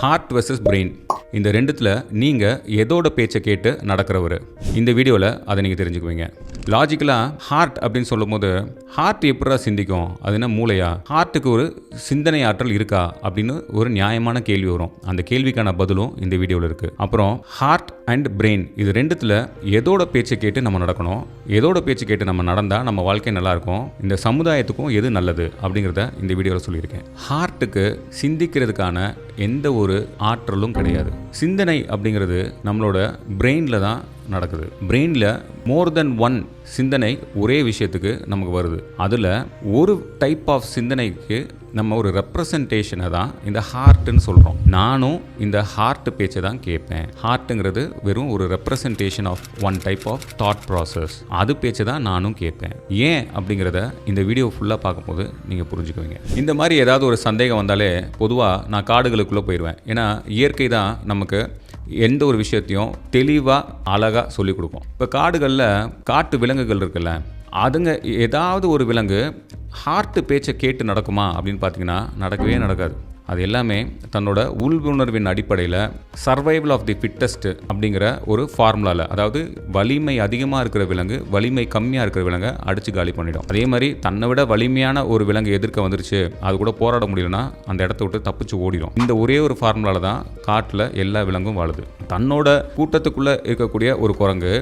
Heart versus brain இந்த ரெண்டுத்தில் நீங்கள் எதோட பேச்சை கேட்டு நடக்கிறவர். இந்த வீடியோவில் அதை நீங்கள் தெரிஞ்சுக்குவீங்க. லாஜிக்கலாக ஹார்ட் அப்படின்னு சொல்லும்போது ஹார்ட் எப்படா சிந்திக்கும்? அது என்ன மூளையா? ஹார்ட்டுக்கு ஒரு சிந்தனை ஆற்றல் இருக்கா? அப்படின்னு ஒரு நியாயமான கேள்வி வரும். அந்த கேள்விக்கான பதிலும் இந்த வீடியோவில் இருக்குது அப்புறம் ஹார்ட் அண்ட் பிரெயின் இது ரெண்டுத்தில் எதோட பேச்சை கேட்டு நம்ம நடக்கணும் எதோட பேச்சு கேட்டு நம்ம நடந்தால் நம்ம வாழ்க்கை நல்லாயிருக்கும் இந்த சமுதாயத்துக்கும் எது நல்லது அப்படிங்கிறத இந்த வீடியோவில் சொல்லியிருக்கேன். ஹார்ட்டுக்கு சிந்திக்கிறதுக்கான எந்த ஒரு ஆற்றலும் கிடையாது. சிந்தனை அப்படிங்கிறது நம்மளோட பிரெயினில் தான் நடக்குது. பிரெயினில் மோர் தென் ஒன் சிந்தனை ஒரே விஷயத்துக்கு நமக்கு வருது. அதில் ஒரு டைப் ஆஃப் சிந்தனைக்கு நம்ம ஒரு ரெப்ரசன்டேஷனை தான் இந்த ஹார்ட்டுன்னு சொல்கிறோம் நானும் இந்த ஹார்ட் பேச்சை தான் கேட்பேன். ஹார்ட்டுங்கிறது வெறும் ஒரு representation of one type of thought process அது பேச்சை தான் நானும் கேட்பேன். ஏன் அப்படிங்கிறத இந்த வீடியோ ஃபுல்லாக பார்க்கும்போது நீங்கள் புரிஞ்சுக்குவீங்க. இந்த மாதிரி ஏதாவது ஒரு சந்தேகம் வந்தாலே பொதுவாக நான் காடுகளுக்குள்ளே போயிடுவேன் ஏன்னா இயற்கை தான் நமக்கு எந்த ஒரு விஷயத்தையும் தெளிவாக அழகாக சொல்லிக் கொடுக்கும் இப்போ காடுகளில் காட்டு விலங்குகள் இருக்குல்ல அதுங்க ஏதாவது ஒரு விலங்கு ஹார்ட்டு பேச்சை கேட்டு நடக்குமா அப்படின்னு பார்த்தீங்கன்னா நடக்கவே நடக்காது. அது எல்லாமே தன்னோட உள்வுணர்வின் அடிப்படையில் சர்வைவல் ஆஃப் தி ஃபிட்டஸ்ட் அப்படிங்கிற ஒரு ஃபார்முலாவில் அதாவது வலிமை அதிகமாக இருக்கிற விலங்கு வலிமை கம்மியாக இருக்கிற விலங்கை அடித்து காலி பண்ணிடும். அதே மாதிரி தன்னை விட வலிமையான ஒரு விலங்கு எதிர்க்க வந்துருச்சு அது கூட போராட முடியலன்னா அந்த இடத்த விட்டு தப்பிச்சு ஓடிடும். இந்த ஒரே ஒரு ஃபார்முலாவில் தான் காட்டில் எல்லா விலங்கும் வாழுது. தன்னோட கூட்டத்துக்குள்ளே இருக்கக்கூடிய ஒரு குரங்கு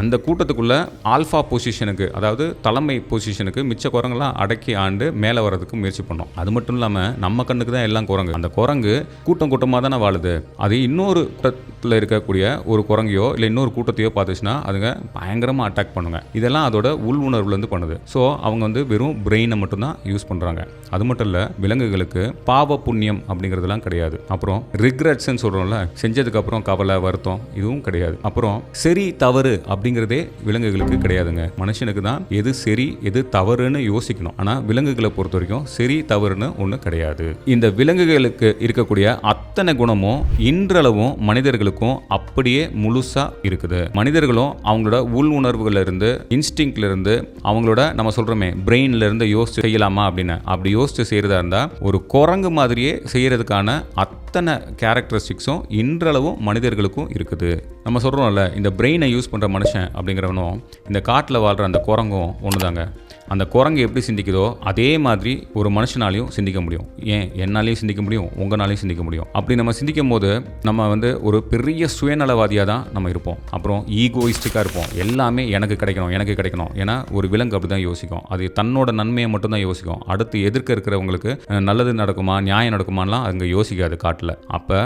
அந்த கூட்டத்துக்குள்ளே ஆல்ஃபா பொசிஷனுக்கு அதாவது தலைமை பொசிஷனுக்கு மிச்ச குரங்கெல்லாம் அடக்கி ஆண்டு மேலே வரதுக்கு முயற்சி பண்ணோம். அது மட்டும் இல்லாமல் நம்ம கண்ணுக்கு தான் எல்லாம் குரங்கு. அந்த குரங்கு கூட்டம் கூட்டமாக தானே வாழுது. அது இன்னொரு கூட்டத்தில் இருக்கக்கூடிய ஒரு குரங்கையோ இல்லை இன்னொரு கூட்டத்தையோ பார்த்துச்சுன்னா அதுங்க பயங்கரமாக அட்டாக் பண்ணுங்க. இதெல்லாம் அதோட உள் உணர்வுலேருந்து பண்ணுது. ஸோ அவங்க வந்து வெறும் பிரெயினை மட்டும்தான் யூஸ் பண்ணுறாங்க அது மட்டும் இல்லை விலங்குகளுக்கு பாவ புண்ணியம் அப்படிங்கிறதுலாம் கிடையாது. அப்புறம் ரிக்ரெட்ஸ்ன்னு சொல்கிறோம்ல செஞ்சதுக்கப்புறம் கவலை வருத்தம் இதுவும் கிடையாது. அப்புறம் சரி தவறு அப்படிங்கிறதே விலங்குகளுக்கு கிடையாதுங்க. மனுஷனுக்கு தான் எது சரி எது தவறுன்னு யோசிக்கணும். ஆனால் விலங்குகளை பொறுத்த வரைக்கும் சரி தவறுன்னு ஒன்று கிடையாது. இந்த விலங்குகளுக்கு இருக்கக்கூடிய அத்தனை குணமும் இன்றளவும் மனிதர்களுக்கும் அப்படியே முழுசா இருக்குது. மனிதர்களும் அவங்களோட உள் உணர்வுகள்ல இருந்து இன்ஸ்டிங்ல இருந்து அவங்களோட நம்ம சொல்றோமே பிரெயின்ல இருந்து யோசிச்சு செய்யலாமா அப்படின்னு. அப்படி யோசிச்சு செய்யறதா இருந்தா ஒரு குரங்கு மாதிரியே செய்யறதுக்கான அத்தனை கேரக்டரிஸ்டிக்ஸும் இன்றளவும் மனிதர்களுக்கும் இருக்குது. நம்ம சொல்கிறோம்ல இந்த பிரெயினை யூஸ் பண்ணுற மனுஷன் அப்படிங்கிறவனும் இந்த காட்டில் வாழ்கிற அந்த குரங்கும் ஒன்று தாங்க அந்த குரங்கு எப்படி சிந்திக்குதோ அதே மாதிரி ஒரு மனுஷனாலையும் சிந்திக்க முடியும். ஏன்? என்னாலையும் சிந்திக்க முடியும் உங்களாலையும் சிந்திக்க முடியும். அப்படி நம்ம சிந்திக்கும் போது நம்ம வந்து ஒரு பெரிய சுயநலவாதியாக தான் நம்ம இருப்போம். அப்புறம் ஈகோயிஸ்டிக்காக இருப்போம். எல்லாமே எனக்கு கிடைக்கணும் எனக்கு கிடைக்கணும். ஏன்னா ஒரு விலங்கு அப்படி தான் யோசிக்கும். அது தன்னோட நன்மையை மட்டும்தான் யோசிக்கும். அடுத்து எதிர்க்க இருக்கிறவங்களுக்கு நல்லது நடக்குமா நியாயம் நடக்குமான்லாம் அங்கே யோசிக்காது காட்டில். அப்போ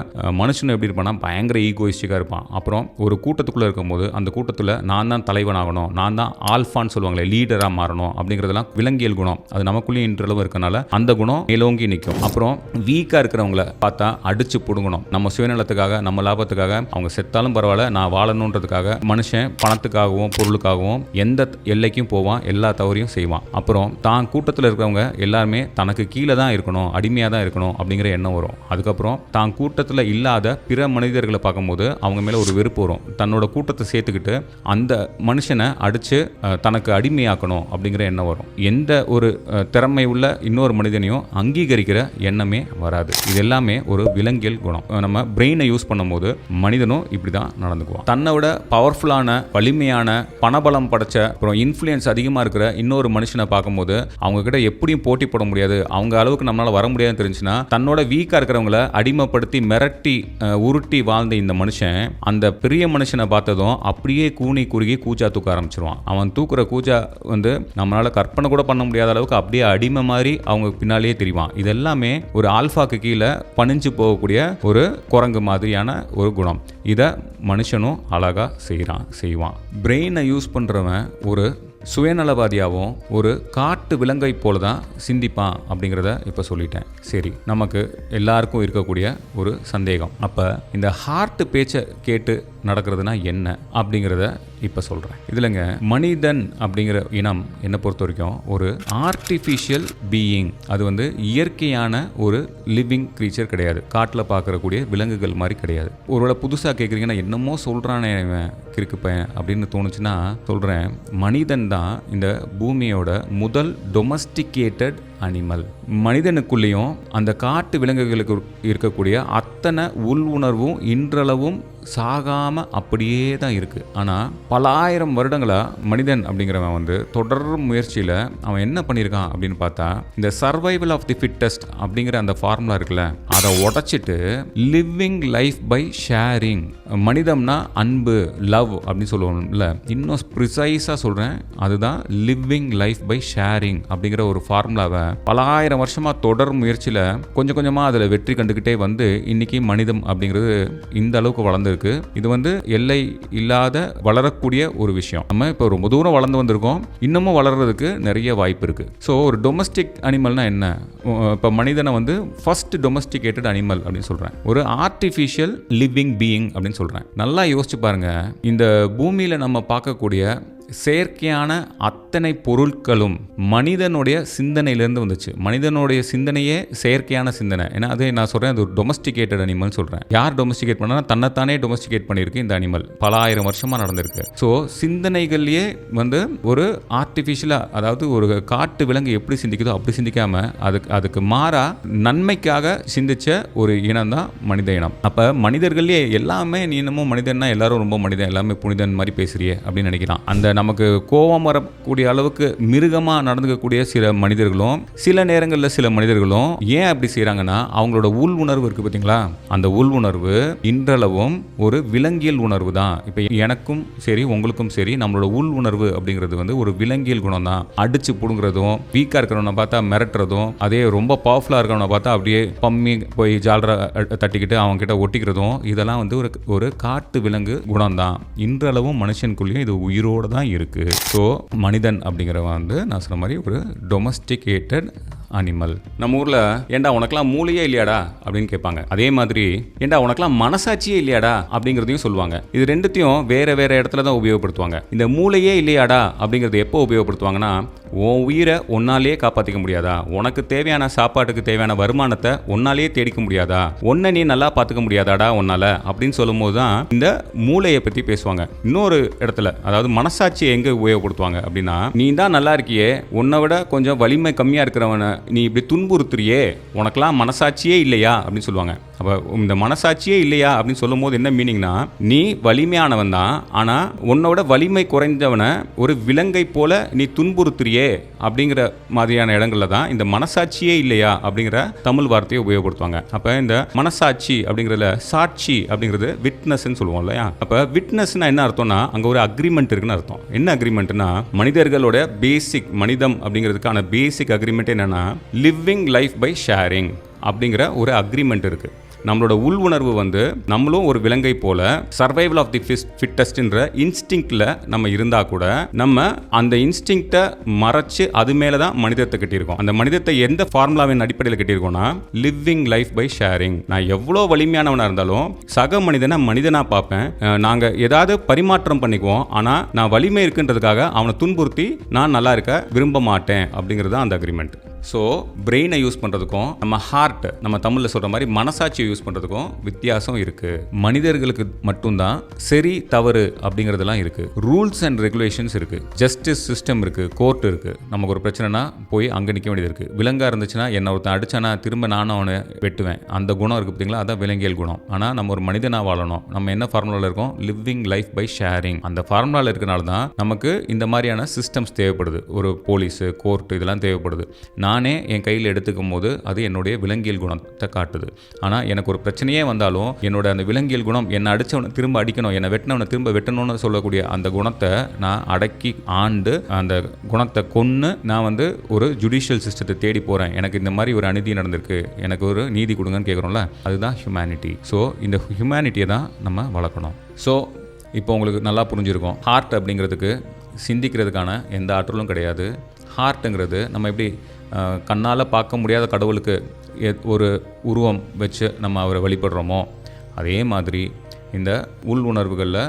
மனுஷன் எப்படி இருப்பான்னா பயங்கர ஈகோயிஸ்டிக்காக இருப்பான். அப்புறம் ஒரு கூட்டத்துக்குள்ளே இருக்கும்போது அந்த கூட்டத்தில் நான் தான் தலைவன் ஆகணும் நான் தான் ஆல்ஃபான்னு சொல்லுவாங்களே லீடராக மாறணும் அப்படிங்கிறதெல்லாம் விலங்கியல் குணம். அது நமக்குள்ளேயும் இன்றளவு இருக்கனால அந்த குணம் மேலோங்கி நிற்கும் அப்புறம் வீக்காக இருக்கிறவங்கள பார்த்தா அடிச்சு பிடுங்கணும். நம்ம சுயநலத்துக்காக நம்ம லாபத்துக்காக அவங்க செத்தாலும் பரவாயில்ல நான் வாழணுன்றதுக்காக மனுஷன் பணத்துக்காகவும் பொருளுக்காகவும் எந்த எல்லைக்கும் போவான் எல்லா தவறையும் செய்வான். அப்புறம் தான் கூட்டத்தில் இருக்கிறவங்க எல்லாருமே தனக்கு கீழே தான் இருக்கணும் அடிமையாக தான் இருக்கணும் அப்படிங்கிற எண்ணம் வரும். அதுக்கப்புறம் தான் கூட்டத்தில் இல்லாத பிற மனிதர்களை பார்க்கும்போது அவங்க மேலே ஒரு வெறுப்பு வரும். தன்னோட கூட்டத்தை சேர்த்துக்கிட்டு அந்த மனுஷனை அடித்து தனக்கு அடிமையாக்கணும் அப்படிங்கிற எண்ணம் வரும். எந்த ஒரு திறமை உள்ள இன்னொரு மனிதனையும் அங்கீகரிக்கிற எண்ணமே வராது. இது எல்லாமே ஒரு விலங்கியல் குணம். நம்ம பிரெயினை யூஸ் பண்ணும்போது மனிதனும் இப்படி தான் நடந்துக்குவான். தன்னை விட பவர்ஃபுல்லான வலிமையான பணபலம் படைச்ச அப்புறம் இன்ஃப்ளூயன்ஸ் அதிகமாக இருக்கிற இன்னொரு மனுஷனை பார்க்கும்போது அவங்க கிட்ட எப்படியும் போட்டி போட முடியாது. அவங்க அளவுக்கு நம்மளால வர முடியாதுன்னு தெரிஞ்சுன்னா தன்னோட வீக்காக இருக்கிறவங்கள அடிமைப்படுத்தி மிரட்டி உருட்டி வாழ்ந்த இந்த மனுஷன் அந்த பெரிய மனுஷனை பார்த்ததும் அப்படியே கூனி குறுகி கூச்சா தூக்க ஆரம்பிச்சிருவான். அவன் தூக்குற கூச்சா வந்து நம்மளால கற்பனை கூட பண்ண முடியாத அளவுக்கு அப்படியே அடிமை மாதிரி அவங்க பின்னாலேயே தெரிவான். இது எல்லாமே ஒரு ஆல்ஃபாக்கு கீழே பணிஞ்சு போகக்கூடிய ஒரு குரங்கு மாதிரியான ஒரு குணம். இதை மனுஷனும் அழகாக செய்கிறான் செய்வான். பிரெயினை யூஸ் பண்ணுறவன் ஒரு சுயநலவாதியாகவும் ஒரு காட்டு விலங்கை போல தான் சிந்திப்பான் அப்படிங்கிறத இப்போ சொல்லிட்டேன். சரி நமக்கு எல்லாருக்கும் இருக்கக்கூடிய ஒரு சந்தேகம். அப்போ இந்த ஹார்ட் பேச்சை கேட்டு நடக்கிறதுனா என்ன அப்படிங்கிறத இப்போ சொல்கிறேன் இதுலங்க மனிதன் அப்படிங்கிற இனம் என்னை பொறுத்த வரைக்கும் ஒரு ஆர்டிஃபிஷியல் பீயிங் அது வந்து இயற்கையான ஒரு லிவிங் க்ரீச்சர் கிடையாது. காட்டில் பார்க்கறக்கூடிய விலங்குகள் மாதிரி கிடையாது. ஒருவேளை புதுசாக கேட்குறீங்கன்னா என்னமோ சொல்கிறானே இவன் கிறுக்கு பையன் அப்படின்னு தோணுச்சுன்னா சொல்கிறேன் மனிதன் தான் இந்த பூமியோட முதல் டொமஸ்டிகேட்டட் அனிமல். மனிதனுக்குள்ளேயும் அந்த காட்டு விலங்குகளுக்கு இருக்கக்கூடிய அத்தனை உள் உணர்வும் இன்றளவும் சாகாமல் அப்படியே தான் இருக்குது ஆனால் பல ஆயிரம் வருடங்களாக மனிதன் அப்படிங்கிறவன் வந்து தொடர் முயற்சியில் அவன் என்ன பண்ணியிருக்கான் அப்படின்னு பார்த்தா இந்த சர்வைவல் ஆஃப் தி ஃபிட்டஸ்ட் அப்படிங்கிற அந்த ஃபார்முலா இருக்குல்ல அதை உடைச்சிட்டு லிவிங் லைஃப் பை ஷேரிங் மனிதம்னா அன்பு லவ் அப்படின்னு சொல்லுவோம்ல. இன்னும் ப்ரிசைஸாக சொல்கிறேன் அதுதான் லிவிங் லைஃப் பை ஷேரிங் அப்படிங்கிற ஒரு ஃபார்முலாவை பல ஆயிரம் வருஷமாக தொடர் முயற்சியில் கொஞ்சம் கொஞ்சமாக அதில் வெற்றி கண்டுக்கிட்டே வந்து இன்னைக்கு மனிதம் அப்படிங்கிறது இந்த அளவுக்கு வளர்ந்துருக்கு. இது வந்து எல்லை இல்லாத வளரக்கூடிய ஒரு விஷயம். நம்ம இப்போ ரொம்ப தூரம் வளர்ந்து வந்திருக்கோம். இன்னமும் வளர்றதுக்கு நிறைய வாய்ப்பு இருக்குது ஸோ ஒரு டொமஸ்டிக் அனிமல்னா என்ன? இப்போ மனிதனை வந்து ஃபர்ஸ்ட் டொமஸ்டிகேட்டட் அனிமல் அப்படின்னு சொல்கிறேன் ஒரு ஆர்டிஃபிஷியல் லிவிங் பீயிங் அப்படின்னு சொல்கிறேன் நல்லா யோசிச்சு பாருங்க. இந்த பூமியில் நம்ம பார்க்கக்கூடிய செயற்கையான அத்தனை பொருட்களும் மனிதனுடைய சிந்தனையிலேருந்து வந்துச்சு. மனிதனுடைய சிந்தனையே செயற்கையான சிந்தனை. ஏன்னா அதே நான் சொல்கிறேன் அது ஒரு டொமஸ்டிகேட்டட் அனிமல் சொல்கிறேன் யார் டொமஸ்டிகேட் பண்ணா தன்னைத்தானே டொமஸ்டிகேட் பண்ணியிருக்கு இந்த அனிமல் பல ஆயிரம் வருஷமாக நடந்திருக்கு. ஸோ சிந்தனைகள்லேயே வந்து ஒரு ஆர்டிஃபிஷியலாக அதாவது ஒரு காட்டு விலங்கு எப்படி சிந்திக்குதோ அப்படி சிந்திக்காம அதுக்கு அதுக்கு மாறாக நன்மைக்காக சிந்திச்ச ஒரு இனம் தான் மனித இனம். அப்போ மனிதர்கள்லேயே எல்லாமே நீ என்னமோ மனிதன்னா எல்லாரும் ரொம்ப மனிதன் எல்லாமே புனிதன் மாதிரி பேசுறியே அப்படின்னு நினைக்கிறான் அந்த நமக்கு கோபம் வரக்கூடிய அளவுக்கு மிருகமாக நடந்துக்கக்கூடிய சில மனிதர்களும் சில நேரங்களில் சில மனிதர்களும் ஏன் அப்படி செய்கிறாங்கன்னா அவங்களோட உள் உணர்வு இருக்குது பார்த்தீங்களா அந்த உள் உணர்வு இன்றளவும் ஒரு விலங்கியல் உணர்வு தான். இப்போ எனக்கும் சரி உங்களுக்கும் சரி நம்மளோட உள் உணர்வு அப்படிங்கிறது வந்து ஒரு விலங்கியல் குணம் தான். அடித்து பிடுங்குறதும் வீக்காக இருக்கிறவனை பார்த்தா மிரட்டுறதும் அதே ரொம்ப பவர்ஃபுல்லாக இருக்கிறவனை பார்த்தா அப்படியே பம்மி போய் ஜாலரா தட்டிக்கிட்டு அவங்க கிட்ட ஒட்டிக்கிறதும் இதெல்லாம் வந்து ஒரு ஒரு காட்டு விலங்கு குணம் தான். இன்றளவும் மனுஷனுக்குள்ளேயும் இது உயிரோடு தான் இருக்குது ஸோ மனிதன் அப்படிங்கிறவன் வந்து நான் சொன்ன மாதிரி ஒரு டொமஸ்டிகேட்டட் அனிமல் நம்ம ஊரில் ஏண்டா உனக்கெல்லாம் மூளையே இல்லையாடா? அப்படின்னு கேட்பாங்க. அதே மாதிரி ஏண்டா உனக்கெல்லாம் மனசாட்சியே இல்லையாடா? அப்படிங்கிறதையும் சொல்லுவாங்க. இது ரெண்டுத்தையும் வேற வேற இடத்துல தான் உபயோகப்படுத்துவாங்க. இந்த மூளையே இல்லையாடா அப்படிங்கிறது எப்போ உபயோகப்படுத்துவாங்கன்னா உன் உயிரை ஒன்னாலேயே காப்பாற்றிக்க முடியாதா? உனக்கு தேவையான சாப்பாட்டுக்கு தேவையான வருமானத்தை ஒன்னாலேயே தேடிக்க முடியாதா? உன்னை நீ நல்லா பார்த்துக்க முடியாதாடா உன்னால? அப்படின்னு சொல்லும்போது தான் இந்த மூளையை பற்றி பேசுவாங்க. இன்னொரு இடத்துல அதாவது மனசாட்சியை எங்கே உபயோகப்படுத்துவாங்க அப்படின்னா நீ தான் நல்லா இருக்கியே உன்னை விட கொஞ்சம் வலிமை கம்மியாக இருக்கிறவனை நீ இப்படி துன்புறுத்துறியே உனக்கெல்லாம் மனசாட்சியே இல்லையா? அப்படின்னு சொல்லுவாங்க. அப்போ இந்த மனசாட்சியே இல்லையா அப்படின்னு சொல்லும் போது என்ன மீனிங்னா நீ வலிமையானவன் தான் ஆனால் உன்னோட வலிமை குறைந்தவனை ஒரு விலங்கை போல நீ துன்புறுத்துறியே அப்படிங்கிற மாதிரியான இடங்களில் தான் இந்த மனசாட்சியே இல்லையா அப்படிங்கிற தமிழ் வார்த்தையை உபயோகப்படுத்துவாங்க. அப்போ இந்த மனசாட்சி அப்படிங்கிறதுல சாட்சி அப்படிங்கிறது விட்னஸ்ன்னு சொல்லுவோம் இல்லையா? அப்போ விட்னஸ்னா என்ன அர்த்தம்னா அங்கே ஒரு அக்ரிமெண்ட் இருக்குன்னு அர்த்தம். என்ன அக்ரிமெண்ட்னா மனிதர்களோட பேசிக் மனிதம் அப்படிங்கிறதுக்கான பேசிக் அக்ரிமெண்ட் என்னன்னா லிவிங் லைஃப் பை ஷேரிங் அப்படிங்கிற ஒரு அக்ரிமெண்ட் இருக்குது நம்மளோட உள் உணர்வு வந்து நம்மளும் ஒரு விலங்கை போல சர்வைவல் ஆஃப் தி ஃபிட்டஸ்ட்ன்ற இன்ஸ்டிங்க்டில் நம்ம இருந்தால் கூட நம்ம அந்த இன்ஸ்டிங்க்டை மறைச்சு அது மேலே தான் மனிதத்தை கட்டியிருக்கோம். அந்த மனிதத்தை எந்த ஃபார்முலாவின் அடிப்படையில் கட்டியிருக்கோம்னா லிவிங் லைஃப் பை ஷேரிங் நான் எவ்வளோ வலிமையானவனாக இருந்தாலும் சக மனிதனை மனிதனாக பார்ப்பேன். நாங்கள் ஏதாவது பரிமாற்றம் பண்ணிக்குவோம். ஆனால் நான் வலிமை இருக்குன்றதுக்காக அவனை துன்புறுத்தி நான் நல்லா இருக்க விரும்ப மாட்டேன் அப்படிங்கிறது தான் அந்த அக்ரிமெண்ட் ஸோ பிரெயினை யூஸ் பண்ணுறதுக்கும் நம்ம ஹார்ட் நம்ம தமிழில் சொல்கிற மாதிரி மனசாட்சியை யூஸ் பண்ணுறதுக்கும் வித்தியாசம் இருக்குது மனிதர்களுக்கு மட்டும்தான் சரி தவறு அப்படிங்கிறதுலாம் இருக்குது ரூல்ஸ் அண்ட் ரெகுலேஷன்ஸ் இருக்குது ஜஸ்டிஸ் சிஸ்டம் இருக்குது கோர்ட் இருக்குது நமக்கு ஒரு பிரச்சனைனா போய் அங்கே நிற்க வேண்டியது இருக்குது விலங்காக இருந்துச்சுன்னா என்ன ஒருத்தன் அடித்தானா திரும்ப நானும் அவனை வெட்டுவேன். அந்த குணம் இருக்குது பார்த்தீங்களா? அதான் விலங்கியல் குணம். ஆனால் நம்ம ஒரு மனிதனாக வாழணும். நம்ம என்ன ஃபார்முலாவில் இருக்கோம்? லிவிங் லைஃப் பை ஷேரிங் அந்த ஃபார்முலாவில் இருக்கனால தான் நமக்கு இந்த மாதிரியான சிஸ்டம்ஸ் தேவைப்படுது. ஒரு போலீஸு கோர்ட் இதெல்லாம் தேவைப்படுது. நான் என் கையில் எடுத்துக்கும் போது அது என்னுடைய விலங்கியல் குணத்தை காட்டுது. ஆனால் எனக்கு ஒரு பிரச்சனையே வந்தாலும் என்னோட அந்த விலங்கியல் குணம் என்னை அடித்தவனை திரும்ப அடிக்கணும் என்னை வெட்டினவனை திரும்ப வெட்டணும்னு சொல்லக்கூடிய அந்த குணத்தை நான் அடக்கி ஆண்டு அந்த குணத்தை கொன்று நான் வந்து ஒரு ஜுடிஷியல் சிஸ்டத்தை தேடி போகிறேன் எனக்கு இந்த மாதிரி ஒரு அநீதி நடந்திருக்கு. எனக்கு ஒரு நீதி கொடுங்கன்னு கேட்குறோம்ல அதுதான் ஹியூமனிட்டி ஸோ இந்த ஹியூமனிட்டியை தான் நம்ம வளர்க்கணும். ஸோ இப்போ உங்களுக்கு நல்லா புரிஞ்சிருக்கும். ஹார்ட் அப்படிங்கிறதுக்கு சிந்திக்கிறதுக்கான எந்த ஆற்றலும் கிடையாது. ஹார்ட்டுங்கிறது நம்ம எப்படி கண்ணால் பார்க்க முடியாத கடவுளுக்கு ஒரு உருவம் வச்சு நம்ம அவரை வழிபடுறோமோ? அதே மாதிரி இந்த உள் உணர்வுகளில்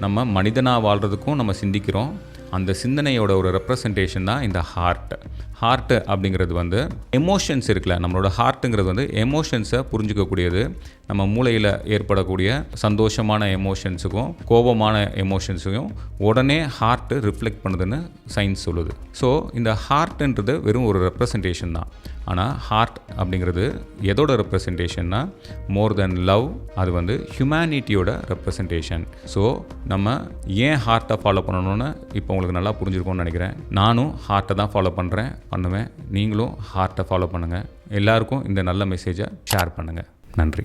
நம்ம மனிதனாக வாழ்கிறதுக்கும் நம்ம சிந்திக்கிறோம். அந்த சிந்தனையோட ஒரு ரெப்ரசன்டேஷன் தான் இந்த ஹார்ட் ஹார்ட்டு அப்படிங்கிறது வந்து எமோஷன்ஸ் இருக்குல்ல நம்மளோட ஹார்ட்டுங்கிறது வந்து எமோஷன்ஸை புரிஞ்சுக்கக்கூடியது. நம்ம மூளையில் ஏற்படக்கூடிய சந்தோஷமான எமோஷன்ஸுக்கும் கோபமான எமோஷன்ஸையும் உடனே ஹார்ட்டு ரிஃப்ளெக்ட் பண்ணுதுன்னு சயின்ஸ் சொல்லுது. ஸோ இந்த ஹார்ட்ன்றது வெறும் ஒரு ரெப்ரசன்டேஷன் தான். ஆனால் ஹார்ட் அப்படிங்கிறது எதோட ரெப்ரசன்டேஷன்னா மோர் தென் லவ் அது வந்து ஹியூமனிட்டியோட ரெப்ரசன்டேஷன் ஸோ நம்ம ஏன் ஹார்ட்டை ஃபாலோ பண்ணணும்னு இப்போ உங்களுக்கு நல்லா புரிஞ்சிருக்கோம்னு நினைக்கிறேன். நானும் ஹார்ட்டை தான் ஃபாலோ பண்ணுறேன் பண்ணுவேன். நீங்களும் ஹார்ட்டை ஃபாலோ பண்ணுங்கள் எல்லாருக்கும் இந்த நல்ல மெசேஜை ஷேர் பண்ணுங்கள் நன்றி.